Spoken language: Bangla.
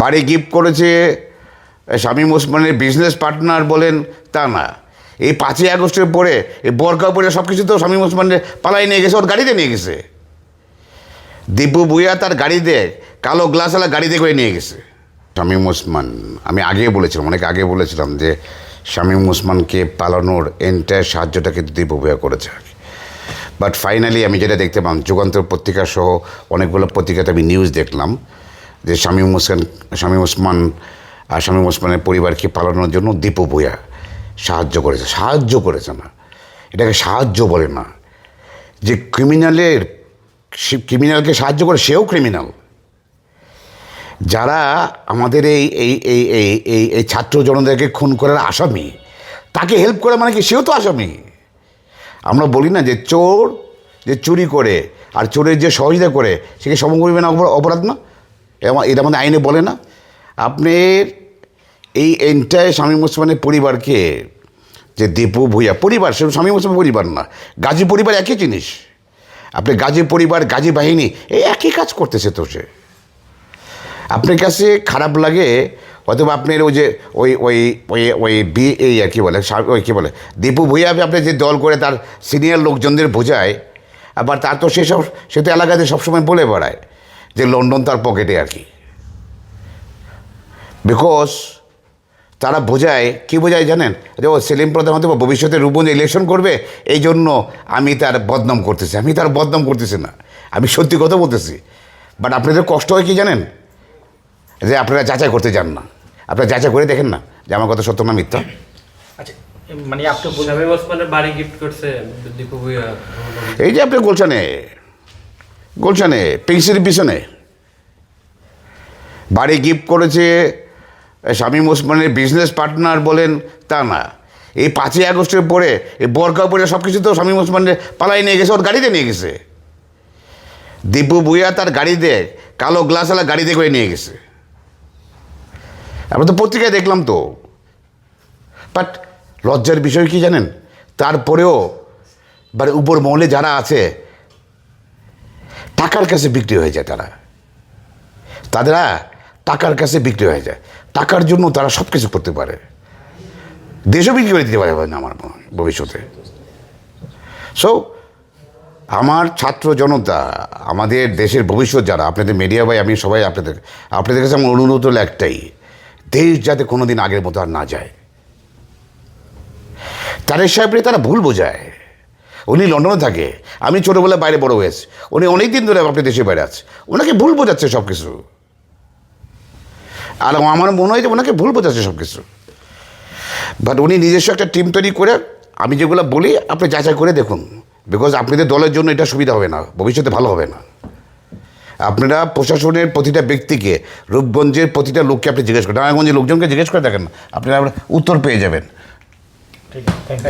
বাড়ি গিফট করেছে স্বামী ওসমানের বিজনেস পার্টনার বলেন তা না। এই পাঁচই আগস্টের পরে এই বরকা পরে সব কিছু তো স্বামী ওসমানের পালাই নিয়ে গেছে, ওর গাড়িতে নিয়ে গেছে। দীপু বুয়া তার গাড়িতে, কালো গ্লাসওয়ালা গাড়িতে করে নিয়ে গেছে। শামীম ওসমান আমি আগে বলেছিলাম, অনেক আগে বলেছিলাম যে শামীম ওসমানকে পালানোর এন্টায়ার সাহায্যটা কিন্তু দীপু ভুইয়া করেছে বাট ফাইনালি আমি যেটা দেখতে পাম, যুগান্তর পত্রিকা সহ অনেকগুলো পত্রিকাতে আমি নিউজ দেখলাম। যে শামীম হোসেন, শামীম ওসমান আর শামীম ওসমানের পরিবারকে পালানোর জন্য দীপু ভূয়া সাহায্য করেছে সাহায্য করেছে না। এটাকে সাহায্য বলে না। যে ক্রিমিনালের ক্রিমিনালকে সাহায্য করে, সেও ক্রিমিনাল যারা আমাদের এই এই এই এই এই এই ছাত্র জনতাকে খুন করার আসামি, তাকে হেল্প করে মানে কি? সেও তো আসামি। আমরা বলি না যে চোর যে চুরি করে, আর চোরের যে সহযোগিতা করে সমপরিমাণ অপরা- অপরাধ না? এটা আমাদের আইনে বলে না। আপনি এই এন্টায় স্বামী মুসলমানের পরিবারকে, যে দীপু ভূঁইয়া, পরিবার, সে স্বামী মুসলমান পরিবার না, গাজী পরিবার একই জিনিস। আপনি গাজী পরিবার, গাজী বাহিনী এই একই কাজ করতেছে তো সে। আপনার কাছে খারাপ লাগে, অথবা আপনার ওই যে, ওই ওই ওই ওই বি, এই আর কি বলে ওই কী বলে, দীপু ভূঁইয়া আপনি যে দল করে তার সিনিয়র লোকজনদের বোঝায়, আবার তার তো সেসব, সে তো এলাকাতে সবসময় বলে বেড়ায়। যে লন্ডন তার পকেটে আর কি। বিকজ তারা বোঝায় কি বোঝায় জানেন? যে ও সেলিম প্রধান হয়তো বা ভবিষ্যতে রূপগঞ্জ ইলেকশন করবে এই জন্য আমি তার বদনাম করতেছি। আমি তার বদনাম করতেছি না। আমি সত্যি কথা বলতেছি। বাট আপনাদের কষ্ট হয় কি জানেন? যে আপনারা যাচাই করতে যান না। আপনারা যাচাই করে দেখেন না যে আমার কথা সত্য না মিথ্যা। আচ্ছা মানে আপনি বলছেন ওসমানের বাড়ি গিফট করছে এই যে আপনি গুলশানে গুলশানে পিংসির পিছনে। বাড়ি গিফট করেছে শামীম ওসমানের বিজনেস পার্টনার বলেন তা না। এই পাঁচই আগস্টের পরে, এই বরকা পরে সব কিছু তো শামীম ওসমানের পালাই নিয়ে গেছে, ওর গাড়িতে নিয়ে গেছে। দীপু ভুইয়া তার গাড়িতে, কালো গ্লাসওয়ালা গাড়িতে করে নিয়ে গেছে। আমরা তো পত্রিকায় দেখলাম তো। বাট লজ্জার বিষয় কি জানেন? তারপরেও মানে উপর মহলে যারা আছে টাকার কাছে বিক্রি হয়ে যায় তারা। তারা টাকার কাছে বিক্রি হয়ে যায়। টাকার জন্য তারা সব কিছু করতে পারে। দেশও বিক্রি করে দিতে পারে না আমার ভবিষ্যতে। সো আমার ছাত্র জনতা, আমাদের দেশের ভবিষ্যৎ যারা, আপনাদের মিডিয়া ভাই, আমি সবাই আপনাদের আপনাদের কাছে আমার অনুরোধ হলো একটাই, দেশ যাতে কোনো দিন আগের মতো আর না যায়। তারের সাহেবরে তারা ভুল বোঝায়। উনি লন্ডনে থাকে। আমি ছোটোবেলায় বাইরে বড় হয়েছি। উনি অনেক দিন ধরে আপনি দেশের বাইরে আছে। ওনাকে ভুল বোঝাচ্ছে সব কিছু আর আমার মনে হয় যে ওনাকে ভুল বোঝাচ্ছে সব কিছু বাট উনি নিজস্ব একটা টিম তৈরি করে, আমি যেগুলো বলি, আপনি যাচাই করে দেখুন। বিকজ আপনাদের দলের জন্য এটা সুবিধা হবে না। ভবিষ্যতে ভালো হবে না। আপনারা প্রশাসনের প্রতিটা ব্যক্তিকে, রূপগঞ্জের প্রতিটা লোককে আপনি জিজ্ঞেস করেন। নারায়ণগঞ্জের লোকজনকে জিজ্ঞেস করে দেখেন। আপনারা উত্তর পেয়ে যাবেন। ঠিক